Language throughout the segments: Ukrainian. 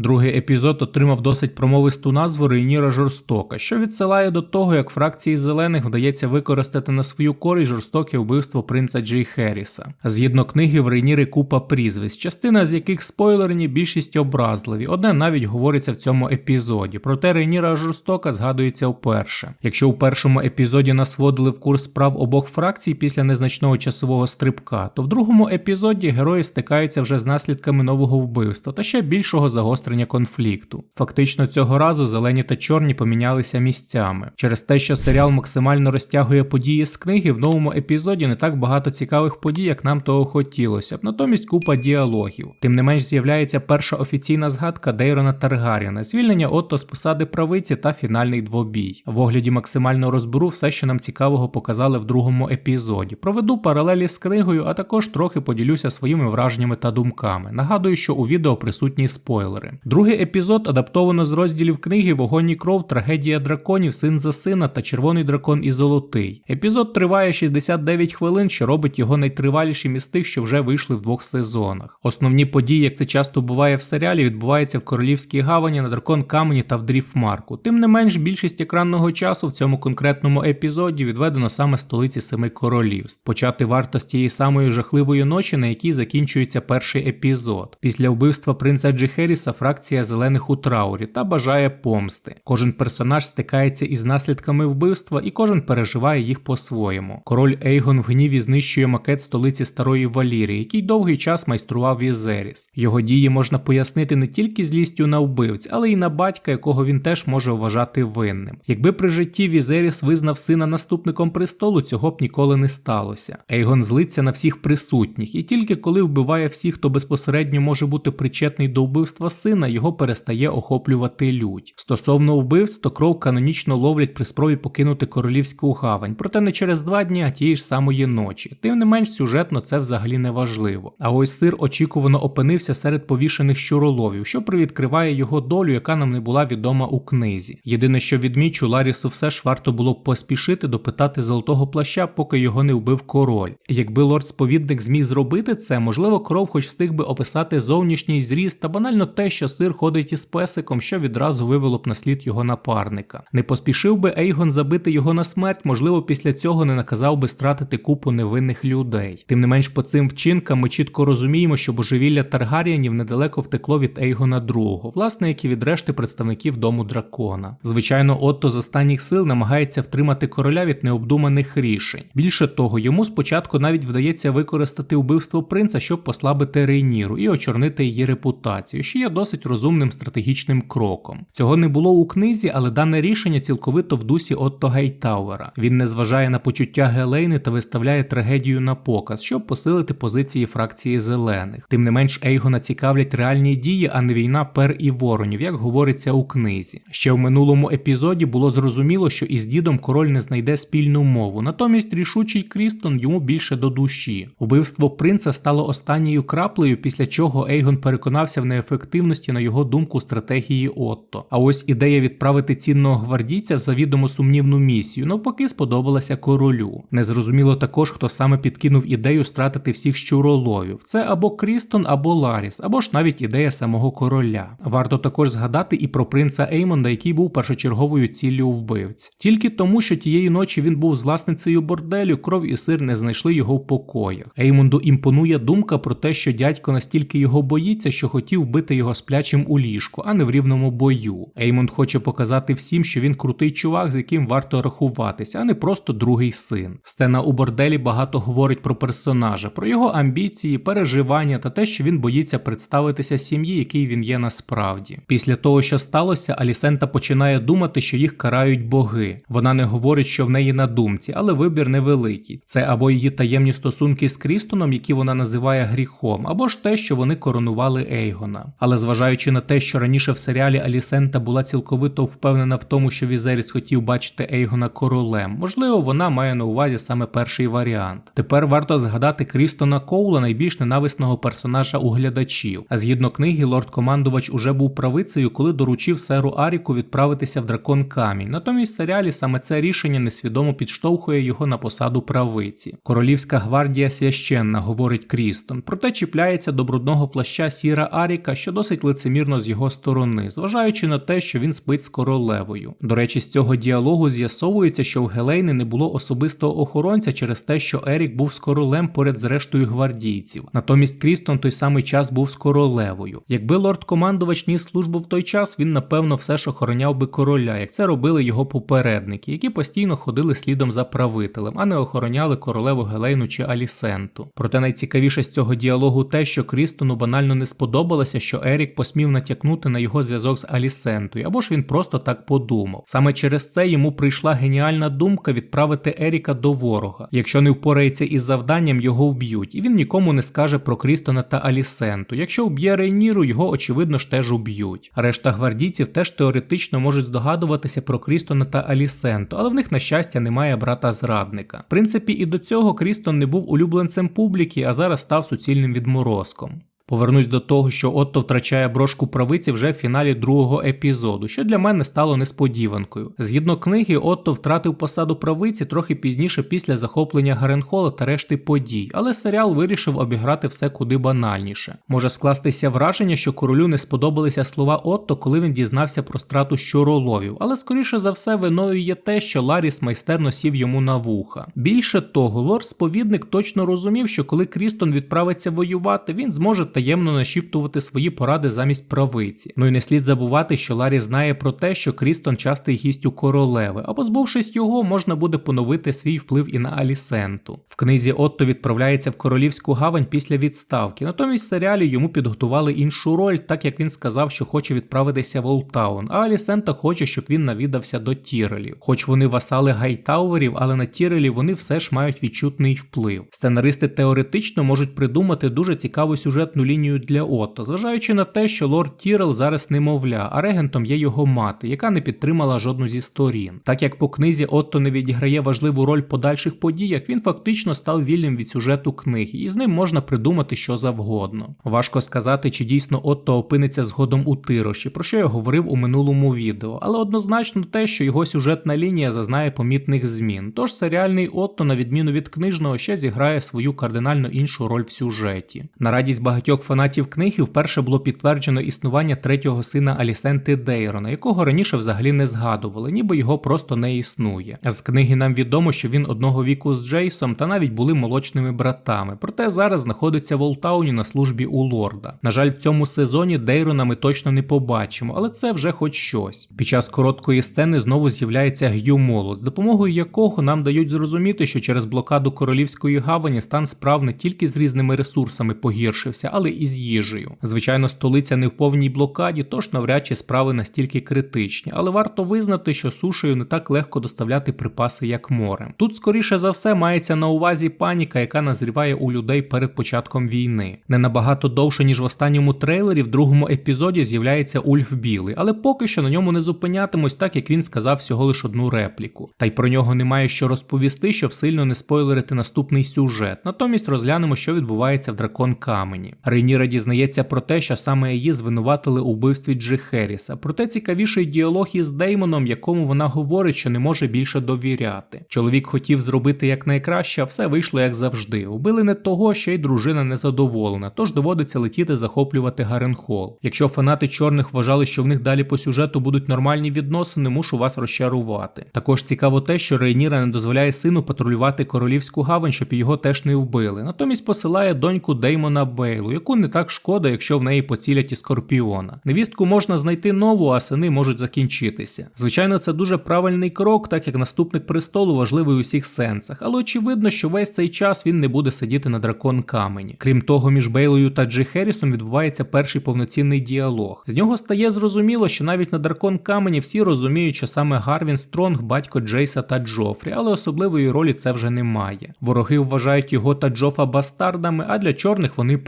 Другий епізод отримав досить промовисту назву Рейніра Жорстока, що відсилає до того, як фракції зелених вдається використати на свою користь жорстоке вбивство принца Джей Херріса. Згідно книги, в Рейнірі купа прізвищ, частина з яких спойлерні, більшість образливі. Одне навіть говориться в цьому епізоді. Проте Рейніра Жорстока згадується вперше. Якщо у першому епізоді нас вводили в курс справ обох фракцій після незначного часового стрибка, то в другому епізоді герої стикаються вже з наслідками нового вбивства та ще більшого загострення конфлікту. Фактично цього разу зелені та чорні помінялися місцями. Через те, що серіал максимально розтягує події з книги, в новому епізоді не так багато цікавих подій, як нам того хотілося б, натомість купа діалогів. Тим не менш з'являється перша офіційна згадка Дейрона Таргаріна, звільнення Отто з посади правиці та фінальний двобій. В огляді максимально розберу все, що нам цікавого показали в другому епізоді. Проведу паралелі з книгою, а також трохи поділюся своїми враженнями та думками. Нагадую, що у відео присутні спойлери. Другий епізод адаптовано з розділів книги Вогонь і кров, трагедія драконів, син за сина та червоний дракон і золотий. Епізод триває 69 хвилин, що робить його найтривалішим із тих, що вже вийшли в двох сезонах. Основні події, як це часто буває в серіалі, відбуваються в королівській гавані на дракон камені та в Дріфмарку. Тим не менш, більшість екранного часу в цьому конкретному епізоді відведено саме столиці Семи Королівств. Почати варто з тієї самої жахливої ночі, на якій закінчується перший епізод. Після вбивства принца Джі Херріса фракція зелених у траурі та бажає помсти. Кожен персонаж стикається із наслідками вбивства, і кожен переживає їх по-своєму. Король Ейгон в гніві знищує макет столиці Старої Валірії, який довгий час майстрував Візеріс. Його дії можна пояснити не тільки злістю на вбивць, але й на батька, якого він теж може вважати винним. Якби при житті Візеріс визнав сина наступником престолу, цього б ніколи не сталося. Ейгон злиться на всіх присутніх, і тільки коли вбиває всіх, хто безпосередньо може бути причетний до вбивства сина, його перестає охоплювати лють. Стосовно вбивств, то кров канонічно ловлять при спробі покинути королівську гавань, проте не через два дні, а тієї ж самої ночі. Тим не менш, сюжетно це взагалі не важливо. А ось сир очікувано опинився серед повішених щуроловів, що привідкриває його долю, яка нам не була відома у книзі. Єдине, що відмічу, Ларісу все ж варто було б поспішити допитати золотого плаща, поки його не вбив король. Якби лорд-сповідник зміг зробити це, можливо, кров хоч встиг би описати зовнішній зріст та банально те, що сир ходить із песиком, що відразу вивело б на слід його напарника. Не поспішив би Ейгон забити його на смерть, можливо, після цього не наказав би стратити купу невинних людей. Тим не менш, по цим вчинкам ми чітко розуміємо, що божевілля Таргаріанів недалеко втекло від Ейгона II, власне, як і від решти представників дому дракона. Звичайно, Отто з останніх сил намагається втримати короля від необдуманих рішень. Більше того, йому спочатку навіть вдається використати вбивство принца, щоб послабити Рейніру і очорнити її репутацію, що є досить розумним стратегічним кроком. Цього не було у книзі, але дане рішення цілковито в дусі Отто Гейтауера. Він не зважає на почуття Гелейни та виставляє трагедію на показ, щоб посилити позиції фракції зелених. Тим не менш, Ейгона цікавлять реальні дії, а не війна пер і воронів, як говориться у книзі. Ще в минулому епізоді було зрозуміло, що із дідом король не знайде спільну мову, натомість рішучий Крістон йому більше до душі. Вбивство принца стало останньою краплею, після чого Ейгон переконався в неефективності, на його думку, стратегії Отто. А ось ідея відправити цінного гвардійця в завідомо сумнівну місію, навпаки, сподобалася королю. Незрозуміло також, хто саме підкинув ідею стратити всіх щуроловів. Це або Крістон, або Ларіс, або ж навіть ідея самого короля. Варто також згадати і про принца Еймонда, який був першочерговою ціллю вбивць. Тільки тому, що тієї ночі він був з власницею борделю, кров і сир не знайшли його в покоях. Еймонду імпонує думка про те, що дядько настільки його боїться, що хотів бити його сплячим у ліжку, а не в рівному бою. Еймонд хоче показати всім, що він крутий чувак, з яким варто рахуватися, а не просто другий син. Сцена у борделі багато говорить про персонажа, про його амбіції, переживання та те, що він боїться представитися сім'ї, який він є насправді. Після того, що сталося, Алісента починає думати, що їх карають боги. Вона не говорить, що в неї на думці, але вибір невеликий. Це або її таємні стосунки з Крістоном, які вона називає гріхом, або ж те, що вони коронували Ейгона. Але зважаючи на те, що раніше в серіалі Алісента була цілковито впевнена в тому, що Візеріс хотів бачити Ейгона королем, можливо, вона має на увазі саме перший варіант. Тепер варто згадати Крістона Коула, найбільш ненависного персонажа у глядачів. А згідно книги, лорд-командувач уже був правицею, коли доручив серу Аріку відправитися в дракон камінь. Натомість в серіалі саме це рішення несвідомо підштовхує його на посаду правиці. Королівська гвардія священна, говорить Крістон, проте чіпляється до брудного плаща Сіра Аріка, що досить лицемірно з його сторони, зважаючи на те, що він спить з королевою. До речі, з цього діалогу з'ясовується, що в Гелейни не було особистого охоронця через те, що Ерік був з королем поряд з рештою гвардійців. Натомість Крістон той самий час був з королевою. Якби лорд-командувач ніс службу в той час, він напевно все ж охороняв би короля, як це робили його попередники, які постійно ходили слідом за правителем, а не охороняли королеву Гелейну чи Алісенту. Проте найцікавіше з цього діалогу те, що Крістону банально не сподобалося, що Ерік посмів натякнути на його зв'язок з Алісентою, або ж він просто так подумав. Саме через це йому прийшла геніальна думка відправити Еріка до ворога. Якщо не впорається із завданням, його вб'ють, і він нікому не скаже про Крістона та Алісенту. Якщо вб'є Рейніру, його очевидно ж теж уб'ють. Решта гвардійців теж теоретично можуть здогадуватися про Крістона та Алісенту, але в них, на щастя, немає брата зрадника. В принципі, і до цього Крістон не був улюбленцем публіки, а зараз став суцільним відморозком. Повернусь до того, що Отто втрачає брошку правиці вже в фіналі другого епізоду, що для мене стало несподіванкою. Згідно книги, Отто втратив посаду правиці трохи пізніше після захоплення Гаренхола та решти подій, але серіал вирішив обіграти все куди банальніше. Може скластися враження, що королю не сподобалися слова Отто, коли він дізнався про страту щороловів, але скоріше за все виною є те, що Ларіс майстерно сів йому на вуха. Більше того, лорд-сповідник точно розумів, що коли Крістон відправиться воювати, він зможе таємно нашіптувати свої поради замість правиці. Ну і не слід забувати, що Ларі знає про те, що Крістон частий гість у королеви, а позбувшись його, можна буде поновити свій вплив і на Алісенту. В книзі Отто відправляється в королівську гавань після відставки. Натомість в серіалі йому підготували іншу роль, так як він сказав, що хоче відправитися в Олтаун, а Алісента хоче, щоб він навідався до Тірелів. Хоч вони васали гайтауерів, але на Тірелі вони все ж мають відчутний вплив. Сценаристи теоретично можуть придумати дуже цікаву сюжетну лінію для Отто, зважаючи на те, що лорд Тірел зараз немовля, а регентом є його мати, яка не підтримала жодну зі сторін. Так як по книзі Отто не відіграє важливу роль в подальших подіях, він фактично став вільним від сюжету книги, і з ним можна придумати що завгодно. Важко сказати, чи дійсно Отто опиниться згодом у тироші, про що я говорив у минулому відео, але однозначно те, що його сюжетна лінія зазнає помітних змін. Тож серіальний Отто, на відміну від книжного, ще зіграє свою кардинально іншу роль в сюжеті. На радість багатьох фанатів книги вперше було підтверджено існування третього сина Алісенти Дейрона, якого раніше взагалі не згадували, ніби його просто не існує. З книги нам відомо, що він одного віку з Джейсом та навіть були молочними братами, проте зараз знаходиться в Олтауні на службі у лорда. На жаль, в цьому сезоні Дейрона ми точно не побачимо, але це вже хоч щось. Під час короткої сцени знову з'являється Г'ю Молот, з допомогою якого нам дають зрозуміти, що через блокаду королівської гавані стан справ не тільки з різними ресурсами погіршився, але і з їжею. Звичайно, столиця не в повній блокаді, тож навряд чи справи настільки критичні, але варто визнати, що сушею не так легко доставляти припаси, як морем. Тут, скоріше за все, мається на увазі паніка, яка назріває у людей перед початком війни. Не набагато довше, ніж в останньому трейлері, в другому епізоді з'являється Ульф Білий, але поки що на ньому не зупинятимось, так як він сказав всього лиш одну репліку. Та й про нього немає що розповісти, щоб сильно не спойлерити наступний сюжет. Натомість розглянемо, що відбувається в дракон камені. Рейніра дізнається про те, що саме її звинуватили у вбивстві Джи Херріса. Проте цікавіший діалог із Деймоном, якому вона говорить, що не може більше довіряти. Чоловік хотів зробити якнайкраще, а все вийшло як завжди. Убили не того, ще й дружина незадоволена, тож доводиться летіти захоплювати Гаренхол. Якщо фанати чорних вважали, що в них далі по сюжету будуть нормальні відносини, мушу вас розчарувати. Також цікаво те, що Рейніра не дозволяє сину патрулювати королівську гавань, щоб його теж не вбили. Натомість посилає доньку Деймона Бейлу, яку не так шкода, якщо в неї поцілять і скорпіона. Невістку можна знайти нову, а сини можуть закінчитися. Звичайно, це дуже правильний крок, так як наступник престолу важливий у всіх сенсах, але очевидно, що весь цей час він не буде сидіти на дракон камені. Крім того, між Бейлою та Джи Херрісом відбувається перший повноцінний діалог. З нього стає зрозуміло, що навіть на дракон камені всі розуміють, що саме Гарвін Стронг, батько Джейса та Джофрі, але особливої ролі це вже немає. Вороги вважають його та Джофа бастардами, а для чорних вони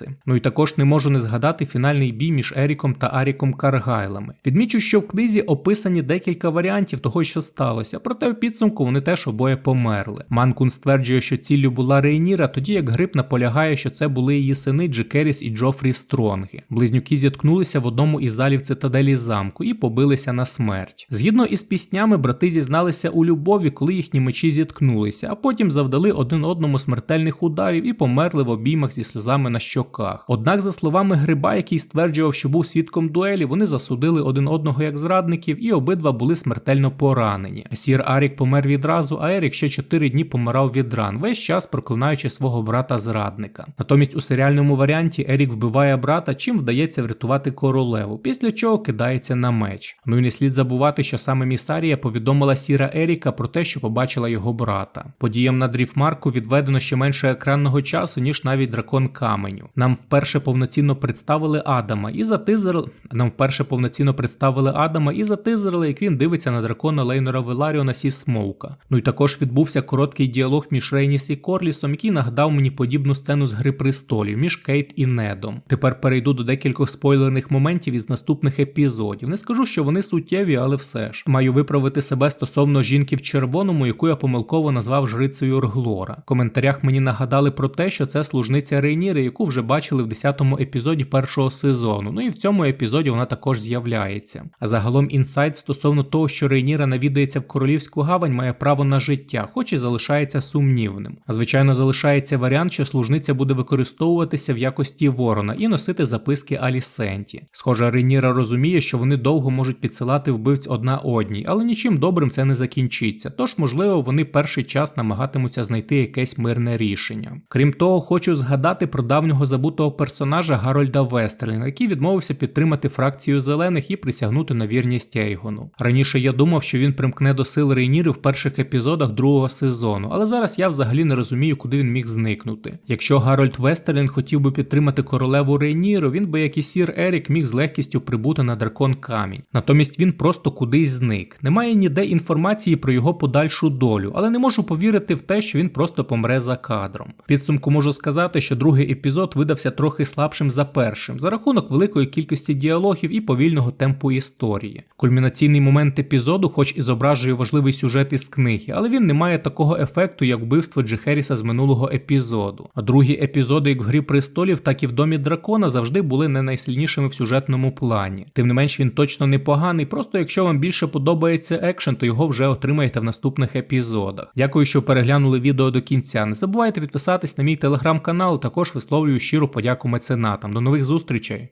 принци. Ну і також не можу не згадати фінальний бій між Еріком та Аріком Каргайлами. Відмічу, що в книзі описані декілька варіантів того, що сталося, проте в підсумку вони теж обоє померли. Манкун стверджує, що ціллю була Рейніра, тоді як Гриб наполягає, що це були її сини Джекеріс і Джофрі Стронги. Близнюки зіткнулися в одному із залів цитаделі замку і побилися на смерть. Згідно із піснями, брати зізналися у любові, коли їхні мечі зіткнулися, а потім завдали один одному смертельних ударів і померли в обіймах зі сльозами на щоках щоках. Однак, за словами Гриба, який стверджував, що був свідком дуелі, вони засудили один одного як зрадників, і обидва були смертельно поранені. Сір Арік помер відразу, а Ерік ще 4 дні помирав від ран, весь час проклинаючи свого брата зрадника. Натомість у серіальному варіанті Ерік вбиває брата, чим вдається врятувати королеву, після чого кидається на меч. Ну і не слід забувати, що саме Місарія повідомила Сіра Еріка про те, що побачила його брата. Подіям на Дріфмарку відведено ще менше екранного часу, ніж навіть дракон каменю. Нам вперше повноцінно представили Адама і затизерли. Нам вперше повноцінно представили Адама і затизерли, як він дивиться на дракона Лейнора Веларіона Сі Смоука. Ну і також відбувся короткий діалог між Рейніс і Корлісом, який нагадав мені подібну сцену з Гри престолів між Кейт і Недом. Тепер перейду до декількох спойлерних моментів із наступних епізодів. Не скажу, що вони суттєві, але все ж маю виправити себе стосовно жінки в червоному, яку я помилково назвав жрицею Орглора. В коментарях мені нагадали про те, що це служниця Рейніри, яку вже бачили в 10-му епізоді першого сезону. Ну і в цьому епізоді вона також з'являється. А загалом інсайт стосовно того, що Рейніра навідається в королівську гавань, має право на життя, хоч і залишається сумнівним. А звичайно, залишається варіант, що служниця буде використовуватися в якості ворона і носити записки Алісенті. Схоже, Рейніра розуміє, що вони довго можуть підсилати вбивць одна одній, але нічим добрим це не закінчиться. Тож, можливо, вони перший час намагатимуться знайти якесь мирне рішення. Крім того, хочу згадати про давнього забутого персонажа Гарольда Вестерліна, який відмовився підтримати фракцію зелених і присягнути на вірність Ейгону. Раніше я думав, що він примкне до сил Рейніри в перших епізодах другого сезону, але зараз я взагалі не розумію, куди він міг зникнути. Якщо Гарольд Вестерлін хотів би підтримати королеву Рейніру, він би, як і сір Ерік, міг з легкістю прибути на дракон камінь. Натомість він просто кудись зник. Немає ніде інформації про його подальшу долю, але не можу повірити в те, що він просто помре за кадром. Підсумку можу сказати, що другий епізод видався трохи слабшим за першим, за рахунок великої кількості діалогів і повільного темпу історії. Кульмінаційний момент епізоду, хоч і зображує важливий сюжет із книги, але він не має такого ефекту, як вбивство Джихеріса з минулого епізоду. А другі епізоди, як в грі престолів, так і в домі дракона, завжди були не найсильнішими в сюжетному плані. Тим не менш, він точно непоганий. Просто якщо вам більше подобається екшен, то його вже отримаєте в наступних епізодах. Дякую, що переглянули відео до кінця. Не забувайте підписатись на мій телеграм-канал. Також висловлюю щиру подяку меценатам. До нових зустрічей.